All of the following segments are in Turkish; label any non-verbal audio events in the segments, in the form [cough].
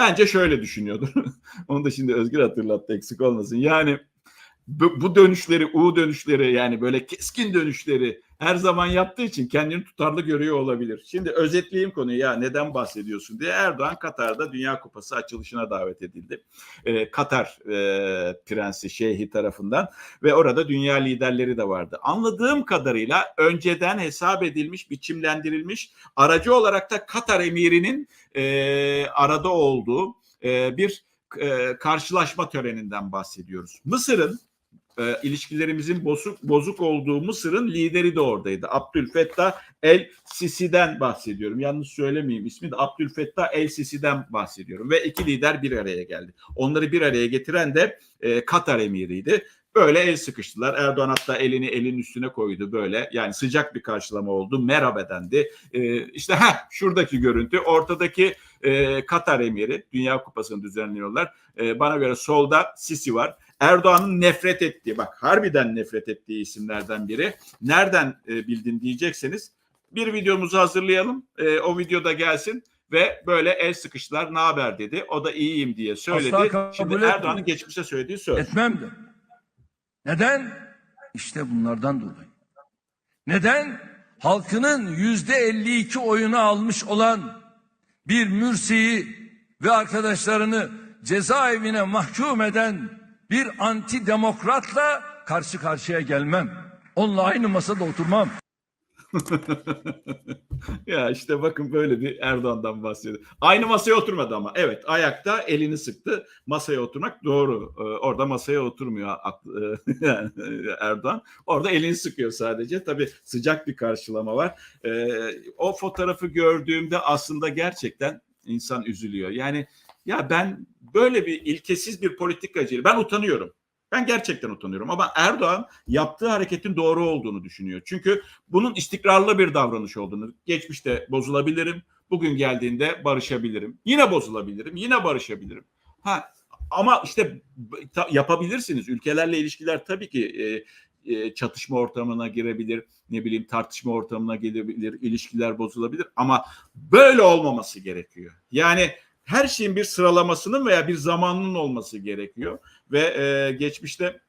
Bence şöyle düşünüyordur. [laughs] Onu da şimdi Özgür hatırlattı eksik olmasın. Yani bu, dönüşleri, U dönüşleri yani böyle keskin dönüşleri her zaman yaptığı için kendini tutarlı görüyor olabilir. Şimdi özetleyeyim konuyu ya neden bahsediyorsun diye Erdoğan Katar'da Dünya Kupası açılışına davet edildi. Ee, Katar e, prensi şeyhi tarafından ve orada dünya liderleri de vardı. Anladığım kadarıyla önceden hesap edilmiş, biçimlendirilmiş aracı olarak da Katar emirinin e, arada olduğu e, bir e, karşılaşma töreninden bahsediyoruz. Mısır'ın e, ilişkilerimizin bozuk bozuk olduğu Mısır'ın lideri de oradaydı. Abdülfettah El Sisi'den bahsediyorum. Yanlış söylemeyeyim ismi de Abdülfettah El Sisi'den bahsediyorum ve iki lider bir araya geldi. Onları bir araya getiren de e, Katar emiriydi. Böyle el sıkıştılar. Erdoğan hatta elini elin üstüne koydu böyle. Yani sıcak bir karşılama oldu. Merhaba dendi. Ee, işte ha şuradaki görüntü. Ortadaki e, Katar emiri. Dünya Kupası'nı düzenliyorlar. E, bana göre solda Sisi var. Erdoğan'ın nefret ettiği bak harbiden nefret ettiği isimlerden biri. Nereden e, bildin diyecekseniz bir videomuzu hazırlayalım. E, o videoda gelsin ve böyle el sıkıştılar ne haber dedi. O da iyiyim diye söyledi. Şimdi. Erdoğan'ın geçmişte söylediği söz. Etmem de. Neden? İşte bunlardan dolayı. Neden? Halkının yüzde 52 oyunu almış olan bir Mürsi'yi ve arkadaşlarını cezaevine mahkum eden bir antidemokratla karşı karşıya gelmem. Onunla aynı masada oturmam. [laughs] ya işte bakın böyle bir Erdoğan'dan bahsediyor. Aynı masaya oturmadı ama. Evet ayakta elini sıktı. Masaya oturmak doğru. Ee, orada masaya oturmuyor [laughs] Erdoğan. Orada elini sıkıyor sadece. Tabii sıcak bir karşılama var. Ee, o fotoğrafı gördüğümde aslında gerçekten insan üzülüyor. Yani ya ben böyle bir ilkesiz bir politikacıyım. Ben utanıyorum. Ben gerçekten utanıyorum ama Erdoğan yaptığı hareketin doğru olduğunu düşünüyor. Çünkü bunun istikrarlı bir davranış olduğunu, geçmişte bozulabilirim, bugün geldiğinde barışabilirim. Yine bozulabilirim, yine barışabilirim. Ha ama işte yapabilirsiniz. Ülkelerle ilişkiler tabii ki e, e, çatışma ortamına girebilir, ne bileyim tartışma ortamına gelebilir, ilişkiler bozulabilir ama böyle olmaması gerekiyor. Yani her şeyin bir sıralamasının veya bir zamanının olması gerekiyor ve e, geçmişte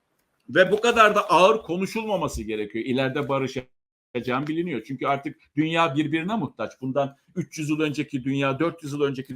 ve bu kadar da ağır konuşulmaması gerekiyor. İleride barışacağım biliniyor. Çünkü artık dünya birbirine muhtaç. Bundan 300 yıl önceki dünya, 400 yıl önceki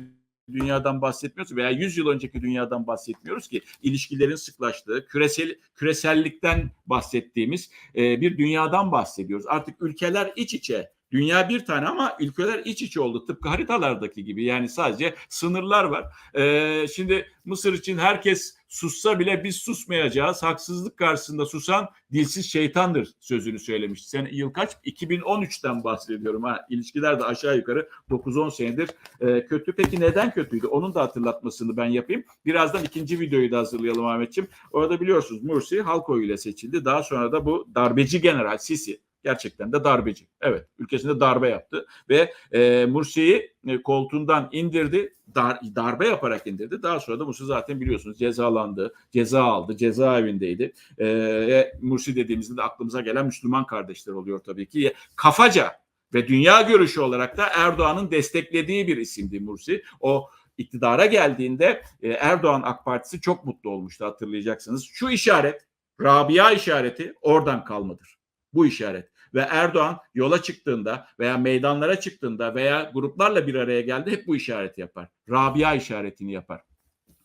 dünyadan bahsetmiyoruz veya 100 yıl önceki dünyadan bahsetmiyoruz ki ilişkilerin sıklaştığı, küresel küresellikten bahsettiğimiz e, bir dünyadan bahsediyoruz. Artık ülkeler iç içe Dünya bir tane ama ülkeler iç içe oldu. Tıpkı haritalardaki gibi. Yani sadece sınırlar var. Ee, şimdi Mısır için herkes sussa bile biz susmayacağız. Haksızlık karşısında susan dilsiz şeytandır sözünü söylemiş. Sen yıl kaç? 2013'ten bahsediyorum. Ha. İlişkiler de aşağı yukarı 9-10 senedir e, kötü. Peki neden kötüydü? Onun da hatırlatmasını ben yapayım. Birazdan ikinci videoyu da hazırlayalım Ahmetciğim. Orada biliyorsunuz Mursi halk oyuyla seçildi. Daha sonra da bu darbeci general Sisi gerçekten de darbeci. Evet ülkesinde darbe yaptı ve e, Mursi'yi e, koltuğundan indirdi. Dar, darbe yaparak indirdi. Daha sonra da Mursi zaten biliyorsunuz cezalandı, ceza aldı, cezaevindeydi. E, Mursi dediğimizde de aklımıza gelen Müslüman kardeşler oluyor tabii ki. Kafaca ve dünya görüşü olarak da Erdoğan'ın desteklediği bir isimdi Mursi. O iktidara geldiğinde e, Erdoğan AK Partisi çok mutlu olmuştu hatırlayacaksınız. Şu işaret, Rabia işareti oradan kalmadır. Bu işaret ve Erdoğan yola çıktığında veya meydanlara çıktığında veya gruplarla bir araya geldi hep bu işareti yapar. Rabia işaretini yapar.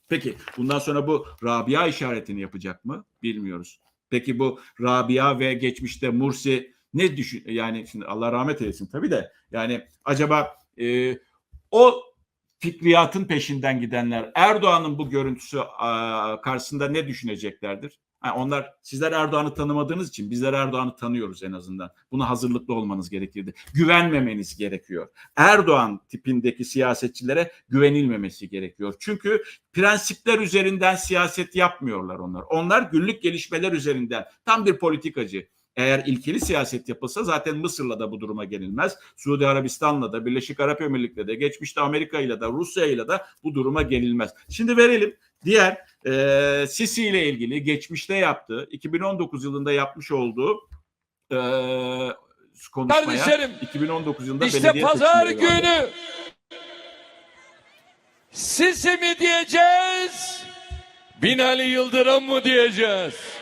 Peki bundan sonra bu Rabia işaretini yapacak mı? Bilmiyoruz. Peki bu Rabia ve geçmişte Mursi ne düşün yani şimdi Allah rahmet eylesin tabii de yani acaba e, o fikriyatın peşinden gidenler Erdoğan'ın bu görüntüsü karşısında ne düşüneceklerdir? Ha, onlar sizler Erdoğan'ı tanımadığınız için bizler Erdoğan'ı tanıyoruz en azından. Buna hazırlıklı olmanız gerekirdi. Güvenmemeniz gerekiyor. Erdoğan tipindeki siyasetçilere güvenilmemesi gerekiyor. Çünkü prensipler üzerinden siyaset yapmıyorlar onlar. Onlar günlük gelişmeler üzerinden tam bir politikacı. Eğer ilkeli siyaset yapılsa zaten Mısır'la da bu duruma gelinmez. Suudi Arabistan'la da, Birleşik Arap Emirlikleri'yle de, geçmişte Amerika ile de, Rusya ile de bu duruma gelinmez. Şimdi verelim diğer e, Sisi ile ilgili geçmişte yaptığı, 2019 yılında yapmış olduğu e, konuşmaya, Kardeşlerim, 2019 yılında İşte belediye pazar vardı. günü Sisi mi diyeceğiz? Binali Yıldırım mı diyeceğiz?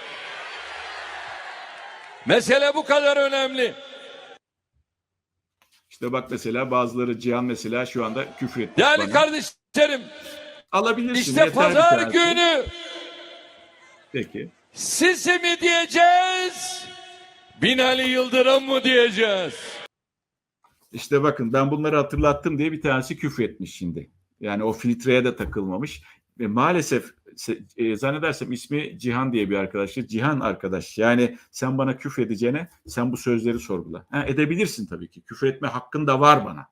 Mesele bu kadar önemli. İşte bak mesela bazıları Cihan mesela şu anda küfür etti. Değerli bana. kardeşlerim, Alabilirsin. işte pazar günü Peki. Sisi mi diyeceğiz? Binali Yıldırım mı diyeceğiz? İşte bakın ben bunları hatırlattım diye bir tanesi küfür etmiş şimdi. Yani o filtreye de takılmamış. Ve maalesef se- e, zannedersem ismi Cihan diye bir arkadaştır. Cihan arkadaş. Yani sen bana küfür edeceğine sen bu sözleri sorgula. Ha, edebilirsin tabii ki. Küfür etme hakkın da var bana.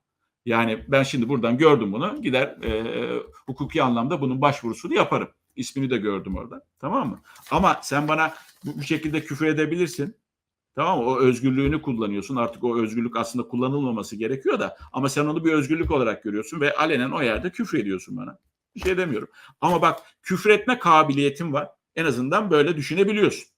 Yani ben şimdi buradan gördüm bunu. Gider e, hukuki anlamda bunun başvurusunu yaparım. İsmini de gördüm orada. Tamam mı? Ama sen bana bu, bu şekilde küfür edebilirsin. Tamam mı? O özgürlüğünü kullanıyorsun. Artık o özgürlük aslında kullanılmaması gerekiyor da ama sen onu bir özgürlük olarak görüyorsun ve alenen o yerde küfür ediyorsun bana. Bir şey demiyorum. Ama bak küfür etme kabiliyetin var. En azından böyle düşünebiliyorsun.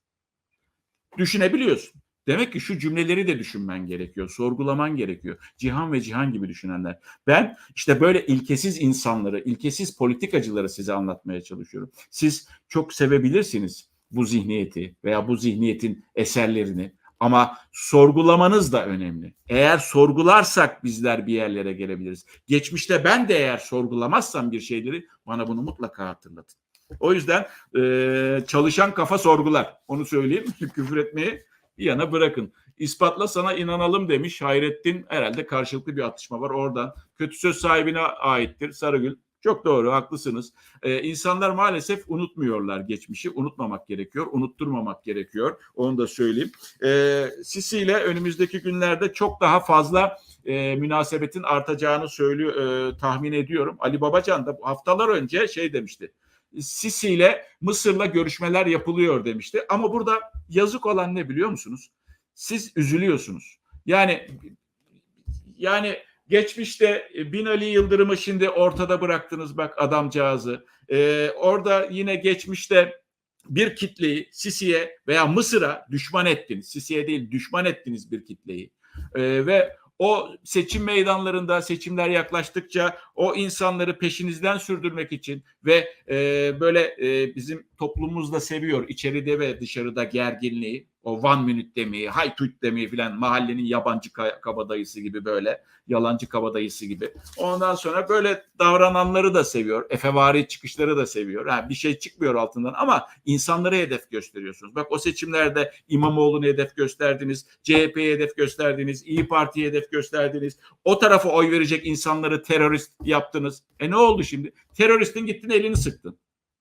Düşünebiliyorsun. Demek ki şu cümleleri de düşünmen gerekiyor. Sorgulaman gerekiyor. Cihan ve Cihan gibi düşünenler. Ben işte böyle ilkesiz insanları, ilkesiz politikacıları size anlatmaya çalışıyorum. Siz çok sevebilirsiniz bu zihniyeti veya bu zihniyetin eserlerini ama sorgulamanız da önemli. Eğer sorgularsak bizler bir yerlere gelebiliriz. Geçmişte ben de eğer sorgulamazsam bir şeyleri bana bunu mutlaka hatırlatın. O yüzden e, çalışan kafa sorgular. Onu söyleyeyim. [laughs] Küfür etmeyi bir yana bırakın. İspatla sana inanalım demiş Hayrettin. Herhalde karşılıklı bir atışma var oradan. Kötü söz sahibine aittir Sarıgül. Çok doğru haklısınız. Ee, insanlar maalesef unutmuyorlar geçmişi. Unutmamak gerekiyor. Unutturmamak gerekiyor. Onu da söyleyeyim. Ee, Sisi ile önümüzdeki günlerde çok daha fazla e, münasebetin artacağını söylüyor, e, tahmin ediyorum. Ali Babacan da haftalar önce şey demişti. Sisi ile Mısır'la görüşmeler yapılıyor demişti. Ama burada yazık olan ne biliyor musunuz? Siz üzülüyorsunuz. Yani yani geçmişte Binali Yıldırım'ı şimdi ortada bıraktınız bak adamcağızı. Ee, orada yine geçmişte bir kitleyi Sisi'ye veya Mısır'a düşman ettiniz. Sisi'ye değil düşman ettiniz bir kitleyi. Ee, ve o seçim meydanlarında seçimler yaklaştıkça o insanları peşinizden sürdürmek için ve e, böyle e, bizim toplumumuzda seviyor içeride ve dışarıda gerginliği o one minute demeyi, hay tut demeyi filan mahallenin yabancı ka- kabadayısı gibi böyle yalancı kabadayısı gibi. Ondan sonra böyle davrananları da seviyor. Efevari çıkışları da seviyor. Ha, bir şey çıkmıyor altından ama insanlara hedef gösteriyorsunuz. Bak o seçimlerde İmamoğlu'na hedef gösterdiniz, CHP'ye hedef gösterdiniz, İyi Parti'ye hedef gösterdiniz. O tarafa oy verecek insanları terörist yaptınız. E ne oldu şimdi? Teröristin gittin elini sıktın.